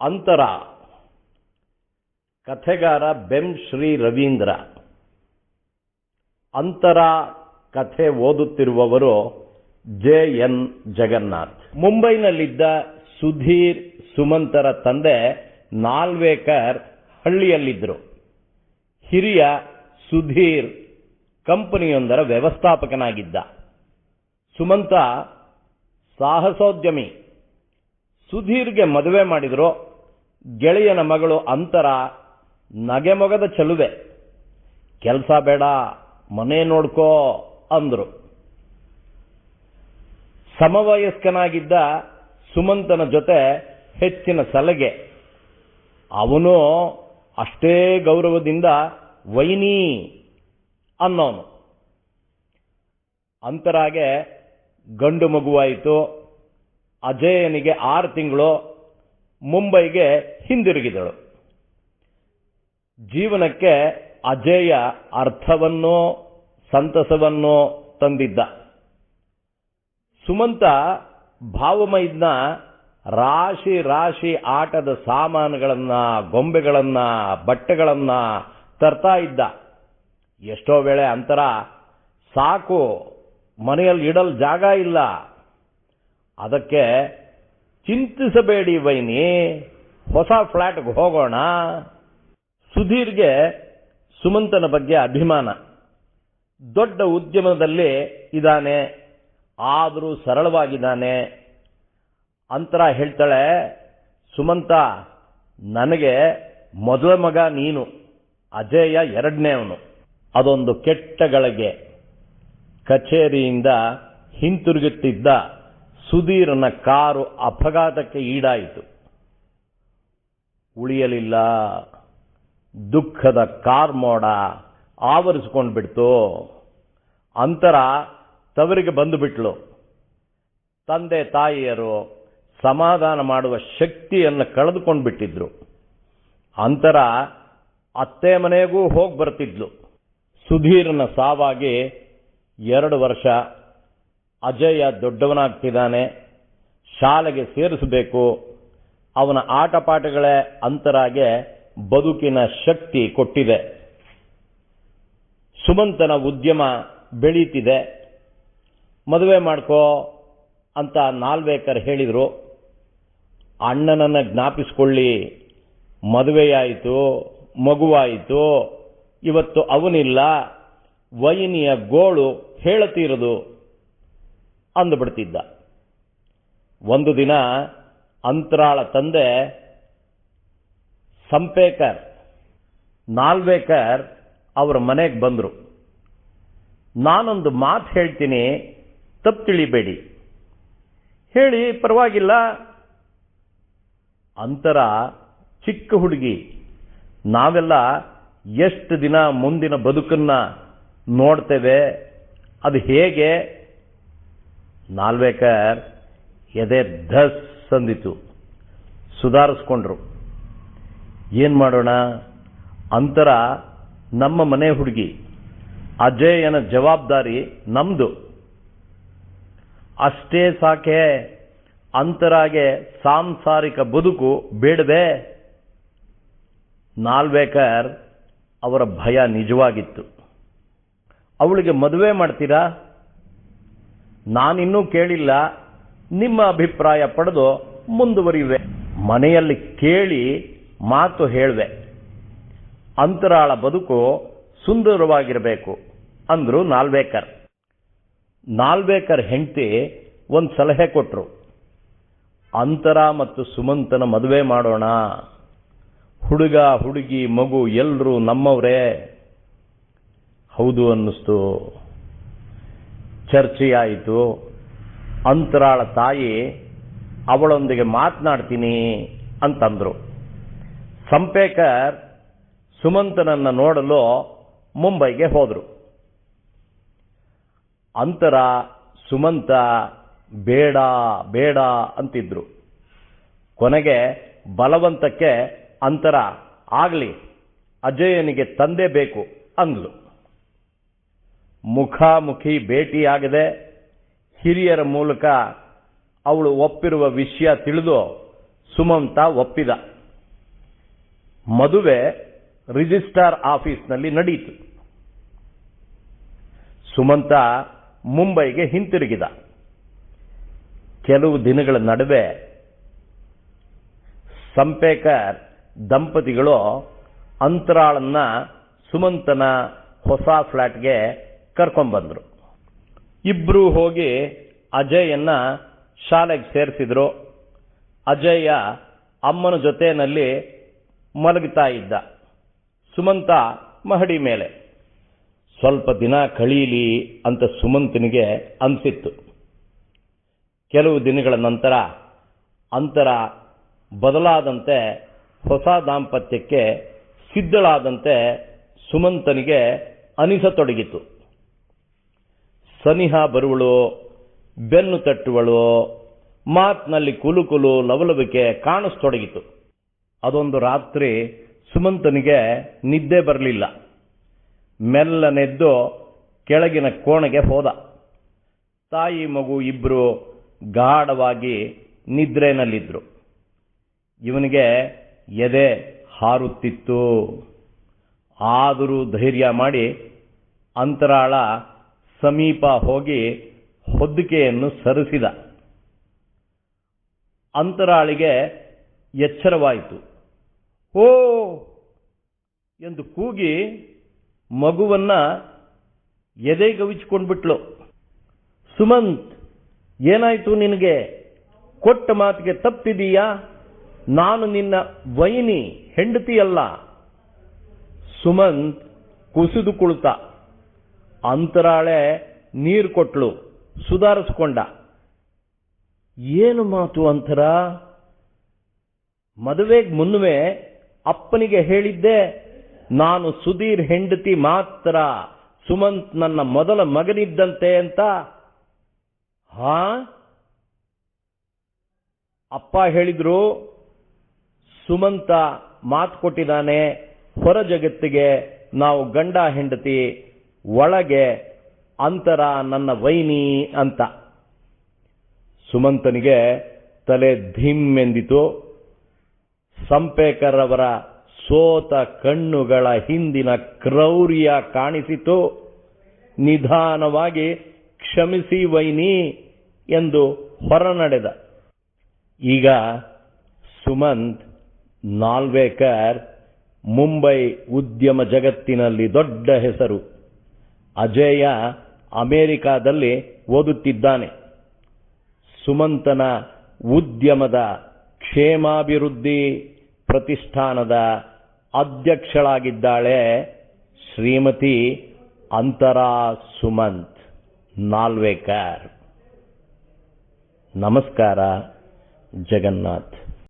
ಅಂತರ. ಕಥೆಗಾರ ಬೆಂ ಶ್ರೀ ರವೀಂದ್ರ. ಅಂತರ ಕಥೆ ಓದುತ್ತಿರುವವರು ಜೆ ಎನ್ ಜಗನ್ನಾಥ್. ಮುಂಬೈನಲ್ಲಿದ್ದ ಸುಧೀರ್ ಸುಮಂತರ ತಂದೆ ನಾಲ್ವೇಕರ್ ಹಳ್ಳಿಯಲ್ಲಿದ್ದರು. ಹಿರಿಯ ಸುಧೀರ್ ಕಂಪನಿಯೊಂದರ ವ್ಯವಸ್ಥಾಪಕನಾಗಿದ್ದ. ಸುಮಂತ ಸಾಹಸೋದ್ಯಮಿ. ಸುಧೀರ್ಗೆ ಮದುವೆ ಮಾಡಿದ್ರು ಗೆಳೆಯನ ಮಗಳು ಅಂತರ ನಗೆಮೊಗದ ಚಲುವೆ. ಕೆಲಸ ಬೇಡ, ಮನೆ ನೋಡ್ಕೋ ಅಂದರು. ಸಮವಯಸ್ಕನಾಗಿದ್ದ ಸುಮಂತನ ಜೊತೆ ಹೆಚ್ಚಿನ ಸಲಗೆ. ಅವನು ಅಷ್ಟೇ ಗೌರವದಿಂದ ವೈನಿ ಅನ್ನೋನು. ಅಂತರಾಗೆ ಗಂಡು ಮಗುವಾಯಿತು. ಅಜಯನಿಗೆ ಆರು ತಿಂಗಳು. ಮುಂಬೈಗೆ ಹಿಂದಿರುಗಿದಳು. ಜೀವನಕ್ಕೆ ಅಜೇಯ ಅರ್ಥವನ್ನೋ, ಸಂತಸವನ್ನೋ ತಂದಿದ್ದ. ಸುಮಂತ ಭಾವಮೈದ್ನ ರಾಶಿ ರಾಶಿ ಆಟದ ಸಾಮಾನುಗಳನ್ನ, ಗೊಂಬೆಗಳನ್ನ, ಬಟ್ಟೆಗಳನ್ನ ತರ್ತಾ ಇದ್ದ. ಎಷ್ಟೋ ವೇಳೆ ಅಂತರ, ಸಾಕು, ಮನೆಯಲ್ಲಿ ಇಡಲ್ ಜಾಗ ಇಲ್ಲ. ಅದಕ್ಕೆ ಚಿಂತಿಸಬೇಡಿ ವೈನಿ, ಹೊಸ ಫ್ಲ್ಯಾಟ್ಗೆ ಹೋಗೋಣ. ಸುಧೀರ್ಗೆ ಸುಮಂತನ ಬಗ್ಗೆ ಅಭಿಮಾನ. ದೊಡ್ಡ ಉದ್ಯಮದಲ್ಲಿ ಇದ್ದಾನೆ, ಆದರೂ ಸರಳವಾಗಿದ್ದಾನೆ. ಅಂತರ ಹೇಳ್ತಾಳೆ, ಸುಮಂತ, ನನಗೆ ಮೊದಲ ಮಗ ನೀನು, ಅಜಯ ಎರಡನೇವನು ಅದೊಂದು ಕೆಟ್ಟ ಗಳಿಗೆ ಕಚೇರಿಯಿಂದ ಹಿಂತಿರುಗುತ್ತಿದ್ದ ಸುಧೀರನ ಕಾರು ಅಪಘಾತಕ್ಕೆ ಈಡಾಯಿತು. ಉಳಿಯಲಿಲ್ಲ. ದುಃಖದ ಕಾರ್ ಮೋಡ ಆವರಿಸಿಕೊಂಡು ಬಿಡ್ತು ಅಂತರ ತವರಿಗೆ ಬಂದು ಬಿಟ್ಲು ತಂದೆ ತಾಯಿಯರು ಸಮಾಧಾನ ಮಾಡುವ ಶಕ್ತಿಯನ್ನು ಕಳೆದುಕೊಂಡು ಬಿಟ್ಟಿದ್ರು ಅಂತರ ಅತ್ತೆ ಮನೆಗೂ ಹೋಗಿ ಬರ್ತಿದ್ಲು. ಸುಧೀರನ ಸಾವಾಗಿ ಎರಡು ವರ್ಷ ಅಜಯ ದೊಡ್ಡವನಾಗ್ತಿದ್ದಾನೆ. ಶಾಲೆಗೆ ಸೇರಿಸಬೇಕು. ಅವನ ಆಟಪಾಠಗಳೇ ಅಂತರಾಗೆ ಬದುಕಿನ ಶಕ್ತಿ ಕೊಟ್ಟಿದೆ. ಸುಮಂತನ ಉದ್ಯಮ ಬೆಳೀತಿದೆ. ಮದುವೆ ಮಾಡ್ಕೋ ಅಂತ ನಾಲ್ವೇಕರ್ ಹೇಳಿದರು. ಅಣ್ಣನನ್ನು ಜ್ಞಾಪಿಸ್ಕೊಳ್ಳಿ. ಮದುವೆಯಾಯಿತು, ಮಗುವಾಯಿತು, ಇವತ್ತು ಅವನಿಲ್ಲ, ವೈನಿಯ ಗೋಳು ಹೇಳತೀರದು. ಅಂದುಬಿಡ್ತಿದ್ದ. ಒಂದು ದಿನ ಅಂತರಾಳ ತಂದೆ, ಸಂಪೇಕರ್, ನಾಲ್ವೇಕರ್ ಅವರ ಮನೆಗೆ ಬಂದರು. ನಾನೊಂದು ಮಾತು ಹೇಳ್ತೀನಿ, ತಪ್ಪು ತಿಳಿಬೇಡಿ. ಹೇಳಿ, ಪರವಾಗಿಲ್ಲ. ಅಂತರ ಚಿಕ್ಕ ಹುಡುಗಿ, ನಾವೆಲ್ಲ ಎಷ್ಟು ದಿನ ಮುಂದಿನ ಬದುಕನ್ನು ನೋಡ್ತೇವೆ, ಅದು ಹೇಗೆ ನಾಲ್ವೇಕರ್ ಎದೆ ಧಸ್ ಸಂದಿತು. ಸುಧಾರಿಸ್ಕೊಂಡ್ರು. ಏನು ಮಾಡೋಣ? ಅಂತರ ನಮ್ಮ ಮನೆ ಹುಡುಗಿ. ಅಜಯನ ಜವಾಬ್ದಾರಿ ನಮ್ದು. ಅಷ್ಟೇ ಸಾಕೆ, ಅಂತರಾಗೆ ಸಾಂಸಾರಿಕ ಬದುಕು ಬೇಡದೆ ನಾಲ್ವೇಕರ್ ಅವರ ಭಯ ನಿಜವಾಗಿತ್ತು. ಅವಳಿಗೆ ಮದುವೆ ಮಾಡ್ತೀರಾ? ನಾನಿನ್ನೂ ಕೇಳಿಲ್ಲ, ನಿಮ್ಮ ಅಭಿಪ್ರಾಯ ಪಡೆದು ಮುಂದುವರಿಯುವೆ. ಮನೆಯಲ್ಲಿ ಕೇಳಿ ಮಾತು ಹೇಳುವೆ. ಅಂತರಾಳ ಬದುಕು ಸುಂದರವಾಗಿರಬೇಕು ಅಂದ್ರು ನಾಲ್ವೇಕರ್. ನಾಲ್ವೇಕರ್ ಹೆಂಡತಿ ಒಂದು ಸಲಹೆ ಕೊಟ್ಟರು ಅಂತರ ಮತ್ತು ಸುಮಂತನ ಮದುವೆ ಮಾಡೋಣ. ಹುಡುಗ, ಹುಡುಗಿ, ಮಗು ಎಲ್ಲರೂ ನಮ್ಮವರೇ. ಹೌದು ಅನ್ನಿಸ್ತು. ಚರ್ಚೆಯಾಯಿತು. ಅಂತರಾಳ ತಾಯಿ, ಅವಳೊಂದಿಗೆ ಮಾತನಾಡ್ತೀನಿ ಅಂತಂದ್ರು. ಸಂಪೇಕರ್ ಸುಮಂತನನ್ನ ನೋಡಲು ಮುಂಬೈಗೆ ಹೋದರು. ಅಂತರ ಸುಮಂತ, ಬೇಡ ಬೇಡ ಅಂತಿದ್ರು. ಕೊನೆಗೆ ಬಲವಂತಕ್ಕೆ, ಅಂತರ ಆಗಲಿ, ಅಜಯನಿಗೆ ತಂದೆ ಬೇಕು ಅಂದ್ಲು. ಮುಖಾಮುಖಿ ಭೇಟಿಯಾಗದೆ ಹಿರಿಯರ ಮೂಲಕ ಅವಳು ಒಪ್ಪಿರುವ ವಿಷಯ ತಿಳಿದು ಸುಮಂತ ಒಪ್ಪಿದ. ಮದುವೆ ರಿಜಿಸ್ಟ್ರಾರ್ ಆಫೀಸ್ನಲ್ಲಿ ನಡೆಯಿತು ಸುಮಂತ ಮುಂಬೈಗೆ ಹಿಂತಿರುಗಿದ. ಕೆಲವು ದಿನಗಳ ನಡುವೆ ಸಂಪೇಕರ್ ದಂಪತಿಗಳು ಅಂತರಾಳನ್ನ ಸುಮಂತನ ಹೊಸ ಫ್ಲಾಟ್ಗೆ ಕರ್ಕೊಂಡ್ಬಂದ್ರು ಇಬ್ರು ಹೋಗಿ ಅಜಯನ್ನ ಶಾಲೆಗೆ ಸೇರಿಸಿದ್ರು. ಅಜಯ ಅಮ್ಮನ ಜೊತೆಯಲ್ಲಿ ಮಲಗುತ್ತಾ ಇದ್ದ. ಸುಮಂತ ಮಹಡಿ ಮೇಲೆ. ಸ್ವಲ್ಪ ದಿನ ಕಳೀಲಿ ಅಂತ ಸುಮಂತನಿಗೆ ಅನಿಸಿತ್ತು. ಕೆಲವು ದಿನಗಳ ನಂತರ ಅಂತರ ಬದಲಾದಂತೆ ಹೊಸ ದಾಂಪತ್ಯಕ್ಕೆ ಸಿದ್ಧಳಾದಂತೆ ಸುಮಂತನಿಗೆ ಅನಿಸತೊಡಗಿತು. ಸನಿಹ ಬರುವಳು, ಬೆನ್ನು ತಟ್ಟುವಳು, ಮಾತಿನಲ್ಲಿ ಕುಲುಕುಲು ಲವಲವಿಕೆ ಕಾಣಿಸ್ತೊಡಗಿತು. ಅದೊಂದು ರಾತ್ರಿ ಸುಮಂತನಿಗೆ ನಿದ್ದೆ ಬರಲಿಲ್ಲ. ಮೆಲ್ಲನೆದ್ದು ಕೆಳಗಿನ ಕೋಣೆಗೆ ಹೋದ. ತಾಯಿ ಮಗು ಇಬ್ಬರು ಗಾಢವಾಗಿ ನಿದ್ರೆನಲ್ಲಿದ್ರು. ಇವನಿಗೆ ಎದೆ ಹಾರುತ್ತಿತ್ತು. ಆದರೂ ಧೈರ್ಯ ಮಾಡಿ ಅಂತರಾಳ ಸಮೀಪ ಹೋಗಿ ಹೊದ್ದಿಕೆಯನ್ನು ಸರಿಸಿದ. ಅಂತರಾಳಿಗೆ ಎಚ್ಚರವಾಯಿತು. ಓ ಎಂದು ಕೂಗಿ ಮಗುವನ್ನ ಎದೆಗವಿಚಿಕೊಂಡ್ಬಿಟ್ಲು ಸುಮಂತ್, ಏನಾಯಿತು ನಿನಗೆ? ಕೊಟ್ಟ ಮಾತಿಗೆ ತಪ್ಪಿದೀಯಾ? ನಾನು ನಿನ್ನ ವೈನಿ, ಹೆಂಡತಿಯಲ್ಲ. ಸುಮಂತ್ ಕುಸಿದು ಕುಳಿತ. ಅಂತರಾಳೆ ನೀರು ಕೊಟ್ಲು, ಸುಧಾರಿಸ್ಕೊಂಡ. ಏನು ಮಾತು ಅಂತರ ಮದುವೆಗೆ ಮುನ್ನುವೆ ಅಪ್ಪನಿಗೆ ಹೇಳಿದ್ದೆ, ನಾನು ಸುಧೀರ್ ಹೆಂಡತಿ ಮಾತ್ರ, ಸುಮಂತ್ ನನ್ನ ಮೊದಲ ಮಗನಿದ್ದಂತೆ ಅಂತ. ಹಾ? ಅಪ್ಪ ಹೇಳಿದ್ರು, ಸುಮಂತ ಮಾತು ಕೊಟ್ಟಿದ್ದಾನೆ, ಹೊರ ಜಗತ್ತಿಗೆ ನಾವು ಗಂಡ ಹೆಂಡತಿ ಒಳಗೆ ಅಂತರ ನನ್ನ ವೈನಿ ಅಂತ. ಸುಮಂತನಿಗೆ ತಲೆ ಧಿಮ್ ಎಂದಿತು. ಸಂಪೇಕರವರ ಸೋತ ಕಣ್ಣುಗಳ ಹಿಂದಿನ ಕ್ರೌರ್ಯ ಕಾಣಿಸಿತು. ನಿಧಾನವಾಗಿ ಕ್ಷಮಿಸಿ ವೈನಿ ಎಂದು ಹೊರನಡೆದ. ಈಗ ಸುಮಂತ್ ನಾಲ್ವೇಕರ್ ಮುಂಬೈ ಉದ್ಯಮ ಜಗತ್ತಿನಲ್ಲಿ ದೊಡ್ಡ ಹೆಸರು. ಅಜಯ ಅಮೆರಿಕಾದಲ್ಲಿ ಓದುತ್ತಿದ್ದಾನೆ. ಸುಮಂತನ ಉದ್ಯಮದ ಕ್ಷೇಮಾಭಿವೃದ್ಧಿ ಪ್ರತಿಷ್ಠಾನದ ಅಧ್ಯಕ್ಷಳಾಗಿದ್ದಾಳೆ ಶ್ರೀಮತಿ ಅಂತರಾ ಸುಮಂತ್ ನಾಲ್ವೇಕರ್. ನಮಸ್ಕಾರ ಜಗನ್ನಾಥ್.